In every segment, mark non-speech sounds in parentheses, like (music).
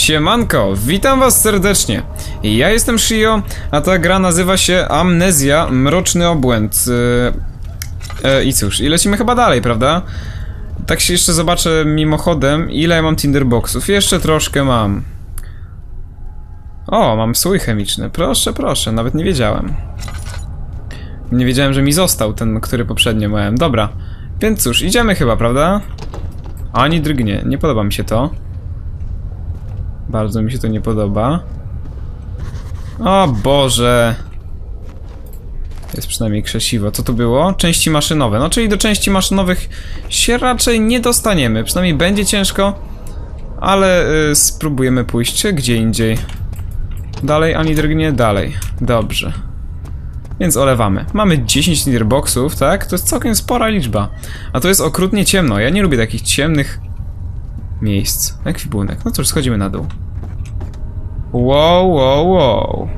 Siemanko, witam was serdecznie. Ja jestem Shio, a ta gra nazywa się Amnezja Mroczny Obłęd. E, e, I cóż, i lecimy chyba dalej, prawda? Tak się jeszcze zobaczę mimochodem, ile mam tinderboxów. Jeszcze troszkę mam. O, mam słój chemiczny. Proszę, proszę, nawet nie wiedziałem. Nie wiedziałem, że mi został ten, który poprzednio miałem. Dobra, więc cóż, idziemy chyba, prawda? Ani drgnie, nie podoba mi się to. Bardzo mi się to nie podoba. O Boże. Jest przynajmniej krzesiwo. Co to było? Części maszynowe. No czyli do części maszynowych się raczej nie dostaniemy. Przynajmniej będzie ciężko. Ale y, spróbujemy pójść gdzie indziej. Dalej, ani drgnie, dalej. Dobrze. Więc olewamy. Mamy 10 boxów, tak? To jest całkiem spora liczba. A to jest okrutnie ciemno. Ja nie lubię takich ciemnych miejsc. Ekwipunek. No cóż, schodzimy na dół. Wow, wow, wow.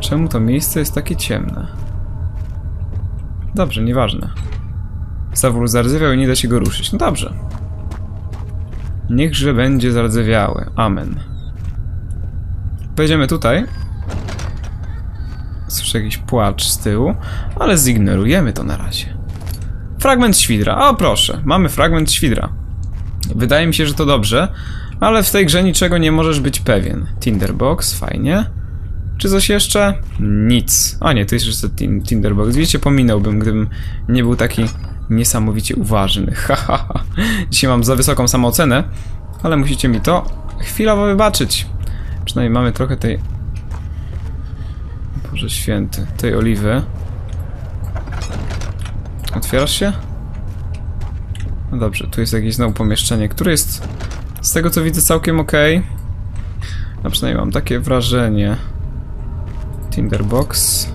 Czemu to miejsce jest takie ciemne? Dobrze, nieważne. Zawór zardzewiał i nie da się go ruszyć. No dobrze. Niechże będzie zardzewiały. Amen. Pojedziemy tutaj. Słyszę jakiś płacz z tyłu, ale zignorujemy to na razie. Fragment świdra. O proszę, mamy fragment świdra. Wydaje mi się, że to dobrze, ale w tej grze niczego nie możesz być pewien. Tinderbox, fajnie. Czy coś jeszcze? Nic. A nie, to jest jeszcze tin Tinderbox. Wiecie, pominąłbym, gdybym nie był taki niesamowicie uważny. (laughs) Haha. Dzisiaj mam za wysoką samoocenę, ale musicie mi to chwilowo wybaczyć. Przynajmniej mamy trochę tej... Boże święty, tej oliwy. Otwierasz się? No dobrze, tu jest jakieś znowu pomieszczenie, które jest z tego co widzę całkiem ok. A przynajmniej mam takie wrażenie. Tinderbox.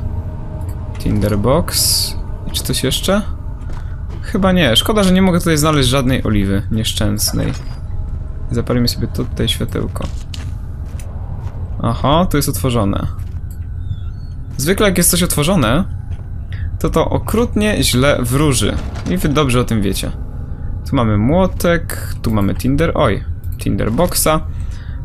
Tinderbox. I czy coś jeszcze? Chyba nie. Szkoda, że nie mogę tutaj znaleźć żadnej oliwy nieszczęsnej. Zapalimy sobie tutaj światełko. Aha, to jest otworzone. Zwykle jak jest coś otworzone, to to okrutnie źle wróży. I wy dobrze o tym wiecie. Tu mamy młotek, tu mamy Tinder. Oj, Tinderboxa.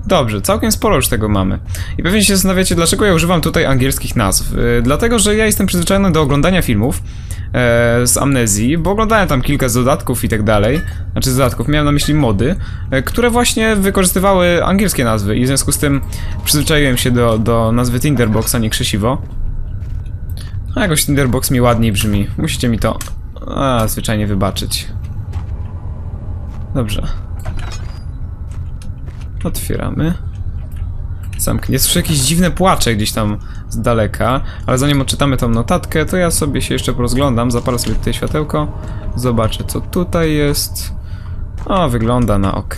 Dobrze, całkiem sporo już tego mamy. I pewnie się zastanawiacie, dlaczego ja używam tutaj angielskich nazw. Yy, dlatego, że ja jestem przyzwyczajony do oglądania filmów e, z amnezji, bo oglądałem tam kilka z dodatków i tak dalej. Znaczy z dodatków, miałem na myśli mody, e, które właśnie wykorzystywały angielskie nazwy i w związku z tym przyzwyczaiłem się do, do nazwy Tinderbox, a nie krzesiwo. A jakoś Tinderbox mi ładniej brzmi. Musicie mi to a, zwyczajnie wybaczyć. Dobrze. Otwieramy. Zamknie. Słyszę jakieś dziwne płacze gdzieś tam z daleka, ale zanim odczytamy tą notatkę, to ja sobie się jeszcze porozglądam, zapalę sobie tutaj światełko, zobaczę co tutaj jest. O, wygląda na ok.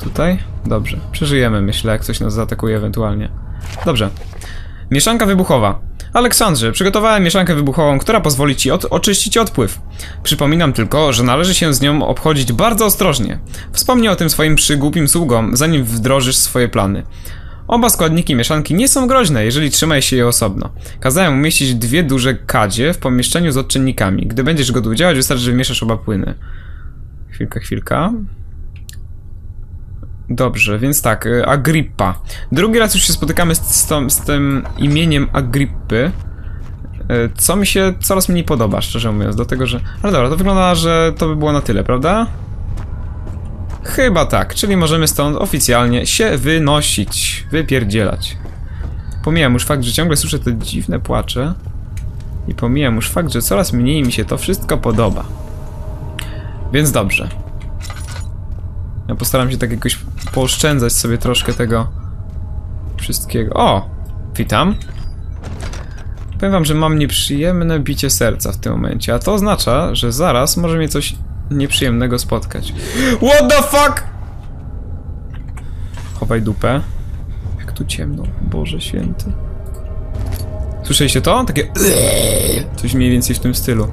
Tutaj? Dobrze. Przeżyjemy, myślę, jak coś nas zaatakuje ewentualnie. Dobrze. Mieszanka wybuchowa. Aleksandrze, przygotowałem mieszankę wybuchową, która pozwoli ci od oczyścić odpływ. Przypominam tylko, że należy się z nią obchodzić bardzo ostrożnie. Wspomnij o tym swoim przygłupim sługom, zanim wdrożysz swoje plany. Oba składniki mieszanki nie są groźne, jeżeli trzymaj się je osobno. Kazałem umieścić dwie duże kadzie w pomieszczeniu z odczynnikami. Gdy będziesz gotów działać, wystarczy, że wymieszasz oba płyny. Chwilka, chwilka. Dobrze, więc tak, y, Agrippa. Drugi raz już się spotykamy z, z, tą, z tym imieniem Agrippy. Y, Co mi się coraz mniej podoba, szczerze mówiąc, dlatego że... Ale dobra, to wygląda, że to by było na tyle, prawda? Chyba tak, czyli możemy stąd oficjalnie się wynosić, wypierdzielać. Pomijam już fakt, że ciągle słyszę te dziwne płacze. I pomijam już fakt, że coraz mniej mi się to wszystko podoba. Więc dobrze. Ja postaram się tak jakoś pooszczędzać sobie troszkę tego wszystkiego. O! Witam. Powiem wam, że mam nieprzyjemne bicie serca w tym momencie, a to oznacza, że zaraz może mnie coś nieprzyjemnego spotkać. What the fuck? Chowaj dupę. Jak tu ciemno, Boże święty. Słyszeliście to? Takie coś mniej więcej w tym stylu.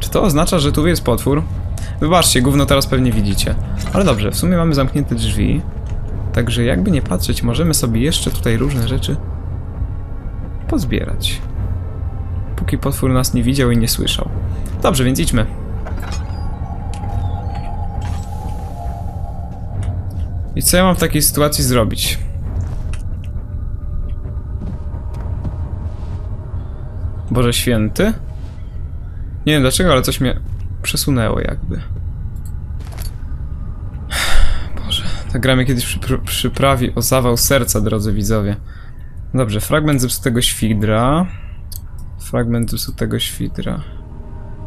Czy to oznacza, że tu jest potwór? Wybaczcie, gówno teraz pewnie widzicie. Ale dobrze, w sumie mamy zamknięte drzwi. Także jakby nie patrzeć, możemy sobie jeszcze tutaj różne rzeczy pozbierać. Póki potwór nas nie widział i nie słyszał. Dobrze, więc idźmy. I co ja mam w takiej sytuacji zrobić? Boże święty? Nie wiem dlaczego, ale coś mnie przesunęło jakby. (sighs) Boże, ta gra mnie kiedyś przypr- przyprawi o zawał serca, drodzy widzowie. Dobrze, fragment zepsutego świdra. Fragment zepsutego świdra.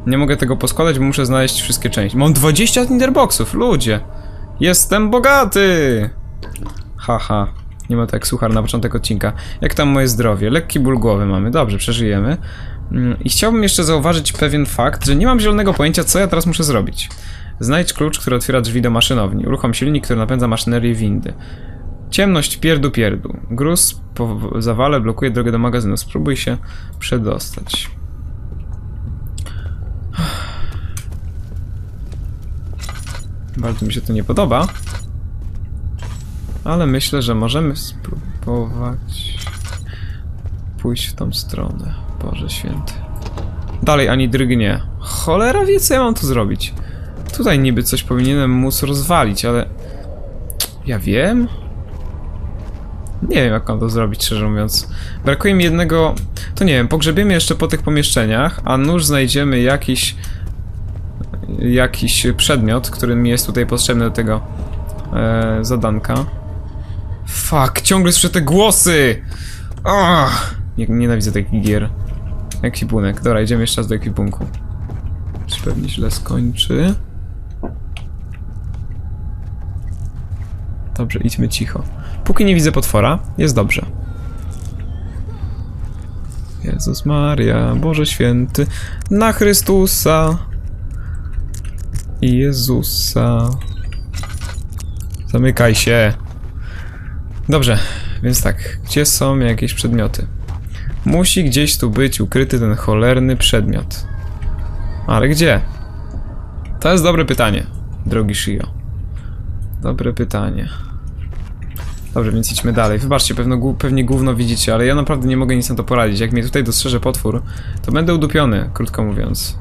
Nie mogę tego poskładać, bo muszę znaleźć wszystkie części. Mam 20 tinderboxów, ludzie! Jestem bogaty! Haha. Nie ma tak suchar na początek odcinka. Jak tam moje zdrowie? Lekki ból głowy mamy. Dobrze, przeżyjemy. Mm, I chciałbym jeszcze zauważyć pewien fakt, że nie mam zielonego pojęcia, co ja teraz muszę zrobić. Znajdź klucz, który otwiera drzwi do maszynowni. Uruchom silnik, który napędza maszynerię windy. Ciemność pierdu pierdu. Gruz po zawale blokuje drogę do magazynu. Spróbuj się przedostać. Bardzo mi się to nie podoba. Ale myślę, że możemy spróbować pójść w tą stronę. Boże święty. Dalej ani drgnie. Cholera wie, co ja mam tu zrobić. Tutaj niby coś powinienem móc rozwalić, ale... Ja wiem? Nie wiem, jak mam to zrobić, szczerze mówiąc. Brakuje mi jednego... To nie wiem, pogrzebiemy jeszcze po tych pomieszczeniach, a nuż znajdziemy jakiś... Jakiś przedmiot, który mi jest tutaj potrzebny do tego e, zadanka. Fuck, ciągle słyszę te głosy! Ach, nie, nienawidzę takich gier. Ekwipunek. Dobra, idziemy jeszcze raz do ekwipunku. Czy pewnie źle skończy? Dobrze, idźmy cicho. Póki nie widzę potwora, jest dobrze. Jezus Maria, Boże Święty, na Chrystusa i Jezusa. Zamykaj się. Dobrze, więc tak, gdzie są jakieś przedmioty? Musi gdzieś tu być ukryty ten cholerny przedmiot. Ale gdzie? To jest dobre pytanie, drogi Shio. Dobre pytanie. Dobrze, więc idźmy dalej. Wybaczcie, pewno, pewnie gówno widzicie, ale ja naprawdę nie mogę nic na to poradzić. Jak mnie tutaj dostrzeże potwór, to będę udupiony, krótko mówiąc.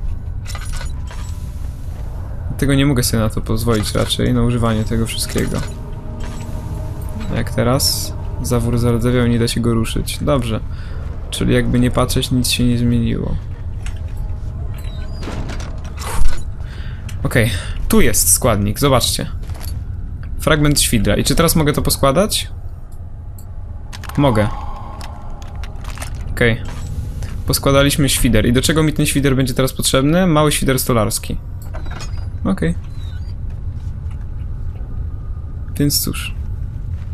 Dlatego nie mogę sobie na to pozwolić raczej, na używanie tego wszystkiego. Jak teraz? Zawór zardzewiał nie da się go ruszyć. Dobrze. Czyli jakby nie patrzeć, nic się nie zmieniło. Okej, tu jest składnik, zobaczcie. Fragment świdra. I czy teraz mogę to poskładać? Mogę. Okej. Poskładaliśmy świder. I do czego mi ten świder będzie teraz potrzebny? Mały świder stolarski. Okej. Więc cóż.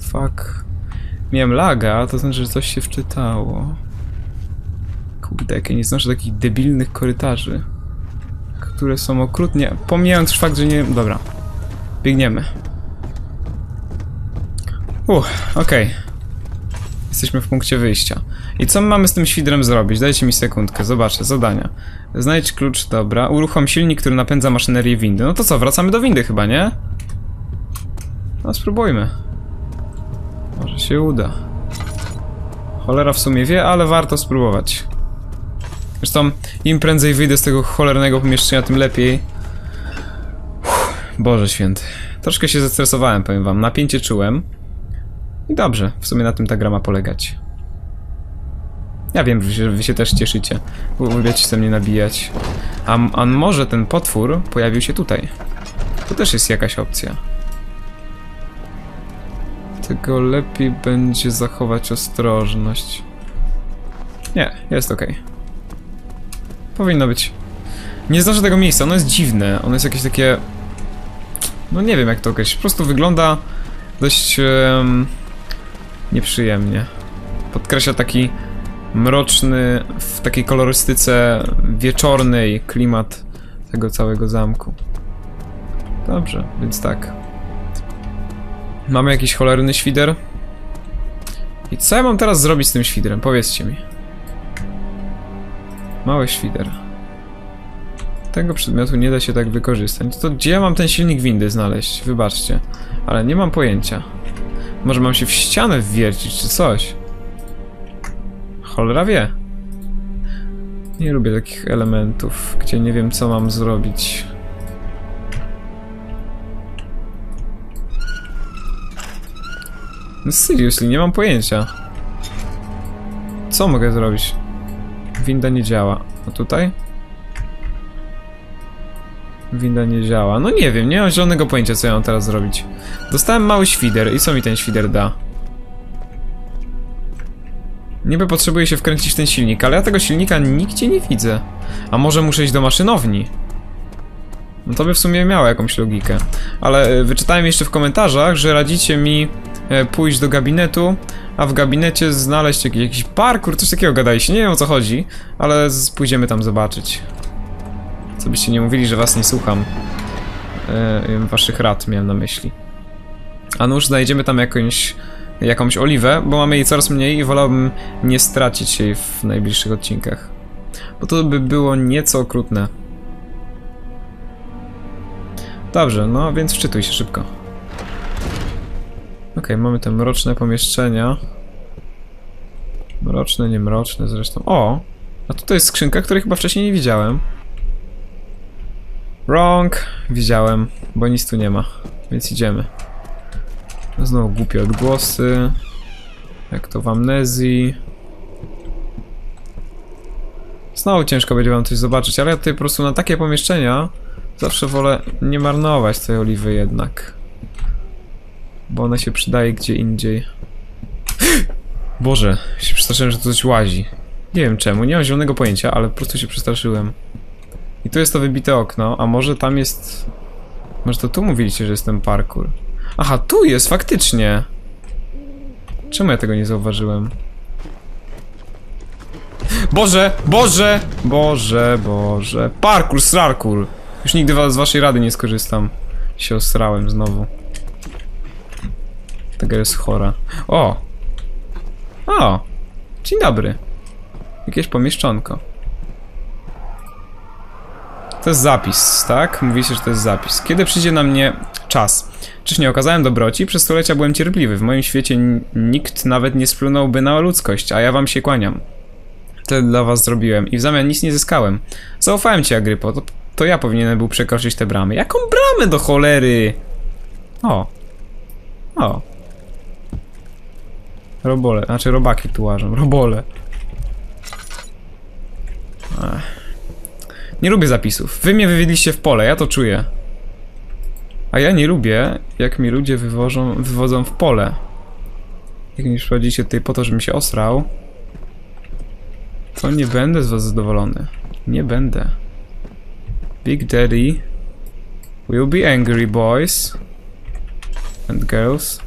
Fuck. Miałem laga, to znaczy, że coś się wczytało. Kurde, jak ja nie znoszę takich debilnych korytarzy, które są okrutnie... Pomijając fakt, że nie... Dobra. Biegniemy. Uff, okej. Jesteśmy w punkcie wyjścia. I co my mamy z tym świdrem zrobić? Dajcie mi sekundkę, zobaczę, zadania. Znajdź klucz, dobra. Uruchom silnik, który napędza maszynerię windy. No to co, wracamy do windy chyba, nie? No spróbujmy. Może się uda. Cholera w sumie wie, ale warto spróbować. Zresztą im prędzej wyjdę z tego cholernego pomieszczenia, tym lepiej. Uff, Boże święty. Troszkę się zestresowałem, powiem wam. Napięcie czułem. I dobrze, w sumie na tym ta gra ma polegać. Ja wiem, że wy się też cieszycie. Uwielbiacie się mnie nabijać. A, a może ten potwór pojawił się tutaj? To też jest jakaś opcja. Tego lepiej będzie zachować ostrożność. Nie, jest ok. Powinno być. Nie znoszę tego miejsca, ono jest dziwne. Ono jest jakieś takie... No nie wiem jak to określić. Po prostu wygląda dość... em, nieprzyjemnie. Podkreśla taki mroczny, w takiej kolorystyce wieczornej klimat tego całego zamku. Dobrze, więc tak. Mamy jakiś cholerny świder? I co ja mam teraz zrobić z tym świdrem? Powiedzcie mi. Mały świder. Tego przedmiotu nie da się tak wykorzystać. To gdzie ja mam ten silnik windy znaleźć? Wybaczcie. Ale nie mam pojęcia. Może mam się w ścianę wwiercić, czy coś? Cholera wie. Nie lubię takich elementów, gdzie nie wiem co mam zrobić. No seriously, nie mam pojęcia. Co mogę zrobić? Winda nie działa. A tutaj? Winda nie działa. No nie wiem, nie mam zielonego pojęcia, co ja mam teraz zrobić. Dostałem mały świder i co mi ten świder da? Niby potrzebuję się wkręcić ten silnik, ale ja tego silnika nigdzie nie widzę. A może muszę iść do maszynowni? No to by w sumie miało jakąś logikę. Ale e, wyczytałem jeszcze w komentarzach, że radzicie mi pójść do gabinetu, a w gabinecie znaleźć jakiś, jakiś parkour, coś takiego gadaliście. Nie wiem o co chodzi, ale pójdziemy tam zobaczyć. Co byście nie mówili, że was nie słucham. E, waszych rad miałem na myśli. A nuż znajdziemy tam jakąś, jakąś oliwę, bo mamy jej coraz mniej i wolałbym nie stracić jej w najbliższych odcinkach. Bo to by było nieco okrutne. Dobrze, no więc wczytuj się szybko. Okej, mamy te mroczne pomieszczenia. Mroczne, nie mroczne zresztą. O! A tutaj jest skrzynka, której chyba wcześniej nie widziałem. Wrong! Widziałem, bo nic tu nie ma. Więc idziemy. Znowu głupie odgłosy. Jak to w amnezji. Znowu ciężko będzie wam coś zobaczyć, ale ja tutaj po prostu na takie pomieszczenia zawsze wolę nie marnować tej oliwy jednak. Bo ona się przydaje gdzie indziej. (gasps) Boże, się przestraszyłem, że to coś łazi. Nie wiem czemu, nie mam zielonego pojęcia, ale po prostu się przestraszyłem. I tu jest to wybite okno, a może tam jest... Może to tu mówiliście, że jest ten parkour. Aha, tu jest, faktycznie! Czemu ja tego nie zauważyłem? Boże, Boże, Boże, Boże. Parkour, srarkur. Już nigdy z waszej rady nie skorzystam. Się osrałem znowu. Ta gra jest chora. O! O! Dzień dobry. Jakieś pomieszczonko. To jest zapis, tak? Mówicie, że to jest zapis. Kiedy przyjdzie na mnie czas? Czyż nie okazałem dobroci? Przez stulecia byłem cierpliwy. W moim świecie nikt nawet nie splunąłby na ludzkość, a ja wam się kłaniam. To dla was zrobiłem i w zamian nic nie zyskałem. Zaufałem ci, Agrypo. To, to ja powinienem był przekroczyć te bramy. Jaką bramę do cholery? O. O. Robole, znaczy robaki tu łażą. Robole. Ech. Nie lubię zapisów. Wy mnie wywiedliście w pole, ja to czuję. A ja nie lubię, jak mi ludzie wywożą, wywodzą w pole. Jak mi przychodzicie tutaj po to, żebym się osrał, to nie będę z was zadowolony. Nie będę. Big Daddy will be angry, boys and girls.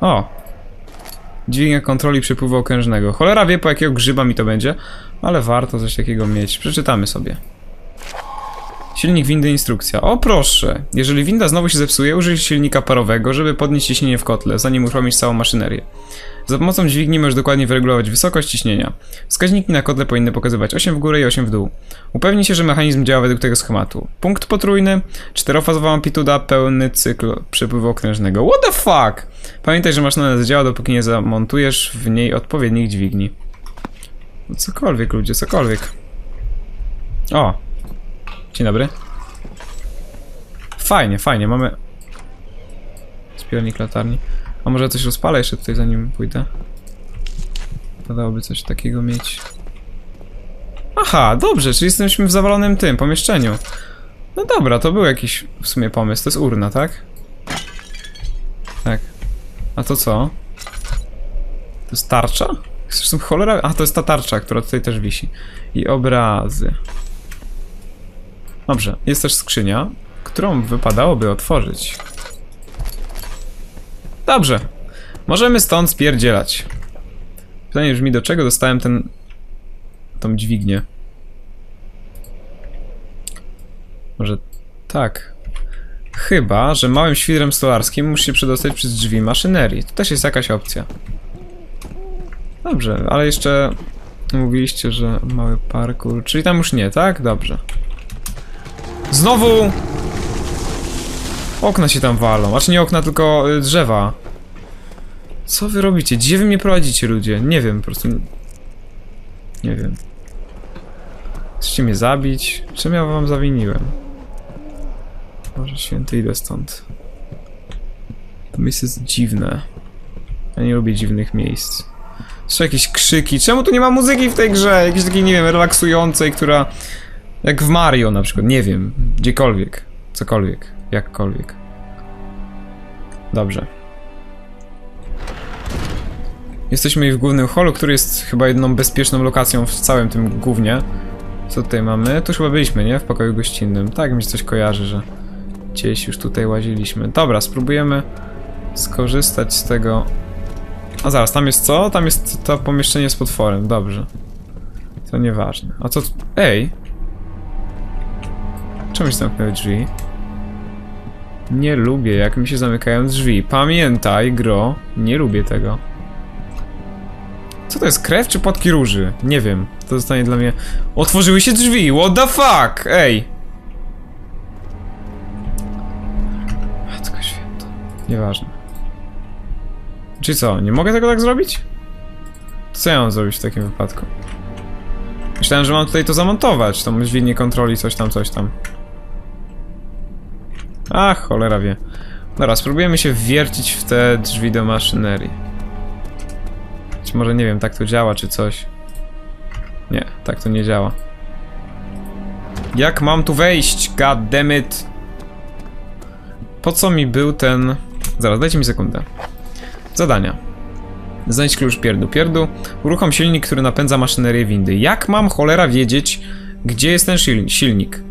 O! Dźwignia kontroli przepływu okrężnego. Cholera wie po jakiego grzyba mi to będzie, ale warto coś takiego mieć. Przeczytamy sobie. Silnik windy instrukcja. O proszę! Jeżeli winda znowu się zepsuje, użyj silnika parowego, żeby podnieść ciśnienie w kotle, zanim uruchomisz całą maszynerię. Za pomocą dźwigni możesz dokładnie wyregulować wysokość ciśnienia. Wskaźniki na kotle powinny pokazywać 8 w górę i 8 w dół. Upewnij się, że mechanizm działa według tego schematu. Punkt potrójny, czterofazowa amplituda, pełny cykl przepływu okrężnego. What the fuck? Pamiętaj, że maszyna zadziała, dopóki nie zamontujesz w niej odpowiednich dźwigni. No cokolwiek, ludzie, cokolwiek. O! Dzień dobry. Fajnie, fajnie, mamy... Zbiornik latarni. A może coś rozpalę jeszcze tutaj zanim pójdę? Wydałoby coś takiego mieć. Aha, dobrze, czyli jesteśmy w zawalonym tym pomieszczeniu. No dobra, to był jakiś w sumie pomysł. To jest urna, tak? Tak. A to co? To jest tarcza? Zresztą cholera... A, to jest ta tarcza, która tutaj też wisi. I obrazy. Dobrze, jest też skrzynia, którą wypadałoby otworzyć. Dobrze. Możemy stąd spierdzielać. Pytanie brzmi, do czego dostałem ten... tą dźwignię. Może tak. Chyba, że małym świdrem stolarskim musi się przedostać przez drzwi maszynerii. To też jest jakaś opcja. Dobrze, ale jeszcze mówiliście, że mały parkour. Czyli tam już nie, tak? Dobrze. Znowu! Okna się tam walą. Znaczy nie okna, tylko y, drzewa. Co wy robicie? Gdzie wy mnie prowadzicie, ludzie? Nie wiem, po prostu... Nie wiem. Chcecie mnie zabić? Czym ja wam zawiniłem? Boże święty, idę stąd. To miejsce jest dziwne. Ja nie lubię dziwnych miejsc. Jeszcze jakieś krzyki. Czemu tu nie ma muzyki w tej grze? Jakiejś takiej, nie wiem, relaksującej, która... Jak w Mario na przykład, nie wiem. Gdziekolwiek. Cokolwiek. Jakkolwiek. Dobrze. Jesteśmy w głównym holu, który jest chyba jedną bezpieczną lokacją w całym tym głównie. Co tutaj mamy? Tu chyba byliśmy, nie? W pokoju gościnnym. Tak mi się coś kojarzy, że gdzieś już tutaj łaziliśmy. Dobra, spróbujemy skorzystać z tego. A zaraz, tam jest co? Tam jest to pomieszczenie z potworem, dobrze. To nieważne. A co... Ej! Czemu się zamknęły drzwi? Nie lubię, jak mi się zamykają drzwi. Pamiętaj, gro, nie lubię tego. Co to jest, krew czy płatki róży? Nie wiem, to zostanie dla mnie... Otworzyły się drzwi, what the fuck? Ej! Matko święta. Nieważne. Czy co, nie mogę tego tak zrobić? Co ja mam zrobić w takim wypadku? Myślałem, że mam tutaj to zamontować, tą dźwignię kontroli, coś tam, coś tam. Ach, cholera wie. Dobra, spróbujemy się wiercić w te drzwi do maszynerii. Czy może, nie wiem, tak to działa, czy coś. Nie, tak to nie działa. Jak mam tu wejść? God. Po co mi był ten... Zaraz, dajcie mi sekundę. Zadania. Znajdź klucz pierdu. Pierdu, uruchom silnik, który napędza maszynerię windy. Jak mam cholera wiedzieć, gdzie jest ten silni- silnik?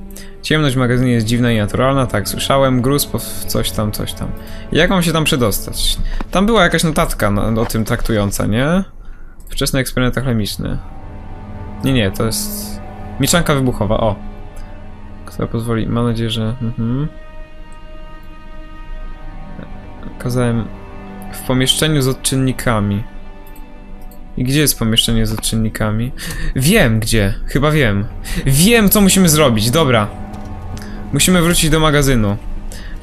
Ciemność w magazynie jest dziwna i naturalna, tak słyszałem. Gruz, coś tam, coś tam. Jak mam się tam przedostać? Tam była jakaś notatka na, o tym traktująca, nie? Wczesne eksperymenty chemiczne. Nie, nie, to jest... Mieszanka wybuchowa, o. Która pozwoli, mam nadzieję, że... Mhm. Kazałem w pomieszczeniu z odczynnikami. I gdzie jest pomieszczenie z odczynnikami? Wiem gdzie, chyba wiem. Wiem co musimy zrobić, dobra. Musimy wrócić do magazynu.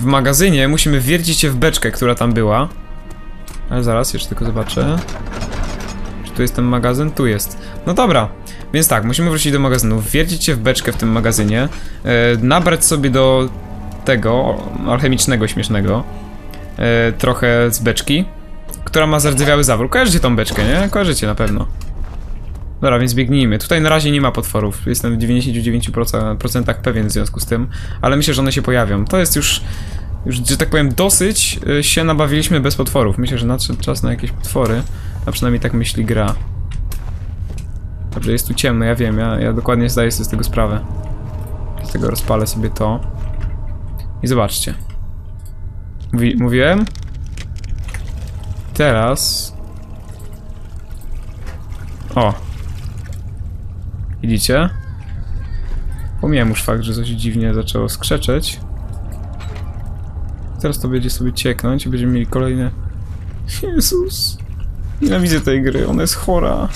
W magazynie musimy wiercić się w beczkę, która tam była. Ale zaraz, jeszcze tylko zobaczę. Czy tu jest ten magazyn? Tu jest. No dobra. Więc tak, musimy wrócić do magazynu, wiercić się w beczkę w tym magazynie, e, nabrać sobie do tego alchemicznego, śmiesznego, e, trochę z beczki, która ma zardzewiały zawór. Kojarzycie tą beczkę, nie? Kojarzycie na pewno. Dobra, więc biegnijmy. Tutaj na razie nie ma potworów. Jestem w 99% procentach pewien w związku z tym, ale myślę, że one się pojawią. To jest już, już że tak powiem, dosyć y, się nabawiliśmy bez potworów. Myślę, że nadszedł czas na jakieś potwory, a przynajmniej tak myśli gra. Dobrze, jest tu ciemno, ja wiem, ja, ja dokładnie zdaję sobie z tego sprawę. Dlatego rozpalę sobie to. I zobaczcie. Mówi, mówiłem? Teraz... O. Widzicie? Pomijam już fakt, że coś dziwnie zaczęło skrzeczeć. Teraz to będzie sobie cieknąć i będziemy mieli kolejne... Jezus. Nienawidzę tej gry, ona jest chora.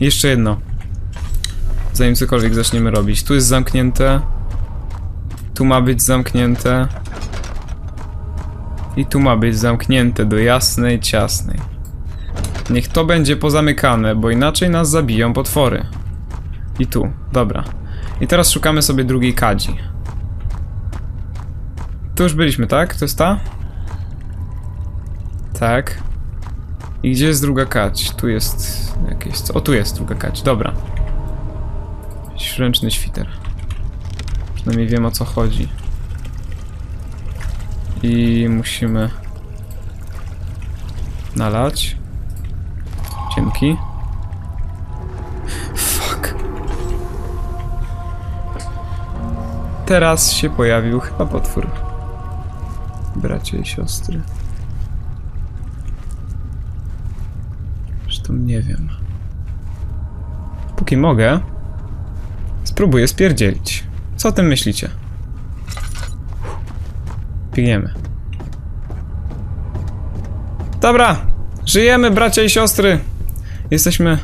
Jeszcze jedno. Zanim cokolwiek zaczniemy robić. Tu jest zamknięte. Tu ma być zamknięte. I tu ma być zamknięte do jasnej, ciasnej. Niech to będzie pozamykane, bo inaczej nas zabiją potwory. I tu, dobra. I teraz szukamy sobie drugiej kadzi. Tu już byliśmy, tak? To jest ta? Tak. I gdzie jest druga kadź? Tu jest jakieś... O, tu jest druga kadź, dobra. Jakiś ręczny świter. Przynajmniej wiem o co chodzi. I musimy nalać. Dzięki. Fuck. Teraz się pojawił chyba potwór. Bracie i siostry. Zresztą nie wiem. Póki mogę, spróbuję spierdzielić. Co o tym myślicie? Biegniemy. Dobra, żyjemy bracia i siostry. Jesteśmy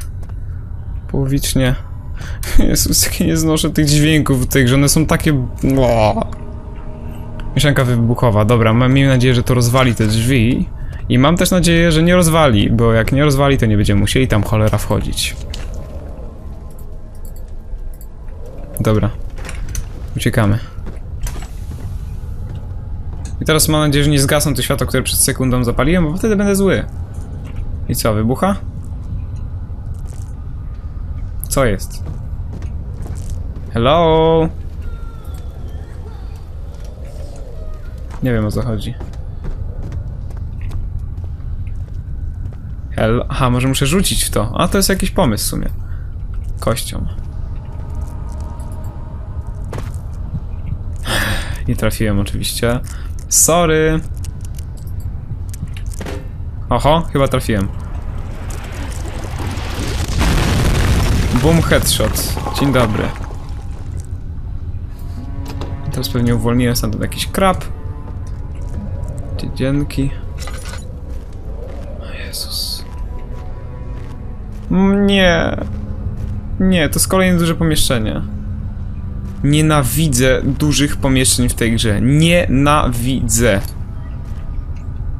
połowicznie. (laughs) Jezus, jak ja nie znoszę tych dźwięków tych, że one są takie... Mieszanka wybuchowa, dobra, mam miejmy nadzieję, że to rozwali te drzwi. I mam też nadzieję, że nie rozwali, bo jak nie rozwali, to nie będziemy musieli tam cholera wchodzić. Dobra. Uciekamy. Teraz mam nadzieję, że nie zgasną te światła, które przed sekundą zapaliłem, bo wtedy będę zły. I co, wybucha? Co jest? Hello? Nie wiem o co chodzi. Hello? Aha, może muszę rzucić w to. A to jest jakiś pomysł w sumie. Kością. (sighs) Nie trafiłem oczywiście. Sorry. Oho, chyba trafiłem. Boom headshot. Dzień dobry. Teraz pewnie uwolniłem stamtąd jakiś krab. Dzięki. O Jezus. Mm, Nie. Nie, to jest kolejne duże pomieszczenie. Nienawidzę dużych pomieszczeń w tej grze. Nienawidzę.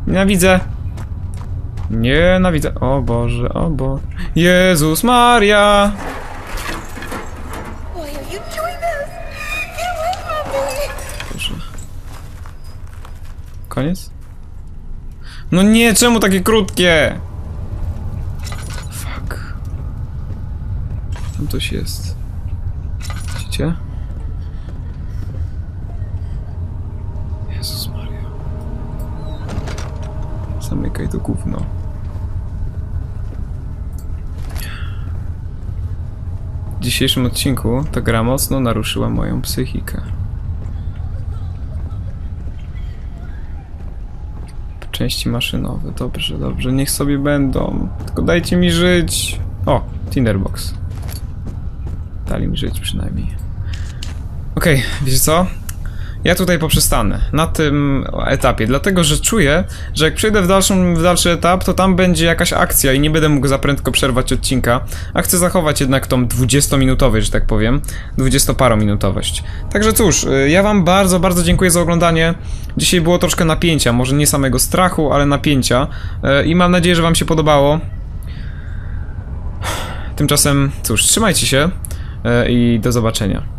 Nienawidzę. Nienawidzę. O Boże, o Boże. Jezus Maria! Boże. Koniec? No nie, czemu takie krótkie? Fuck. Tam coś jest. Widzicie? Zamykaj to gówno. W dzisiejszym odcinku ta gra mocno naruszyła moją psychikę. Części maszynowe, dobrze, dobrze, niech sobie będą. Tylko dajcie mi żyć. O, Tinderbox. Dali mi żyć przynajmniej. Okej, wiecie co? Ja tutaj poprzestanę na tym etapie, dlatego że czuję, że jak przejdę w, dalszą, w dalszy etap, to tam będzie jakaś akcja i nie będę mógł za prędko przerwać odcinka, a chcę zachować jednak tą 20-minutowość, że tak powiem, 20-parominutowość. Także cóż, y, ja wam bardzo, bardzo dziękuję za oglądanie. Dzisiaj było troszkę napięcia, może nie samego strachu, ale napięcia y, i mam nadzieję, że wam się podobało. Tymczasem, cóż, trzymajcie się y, i do zobaczenia.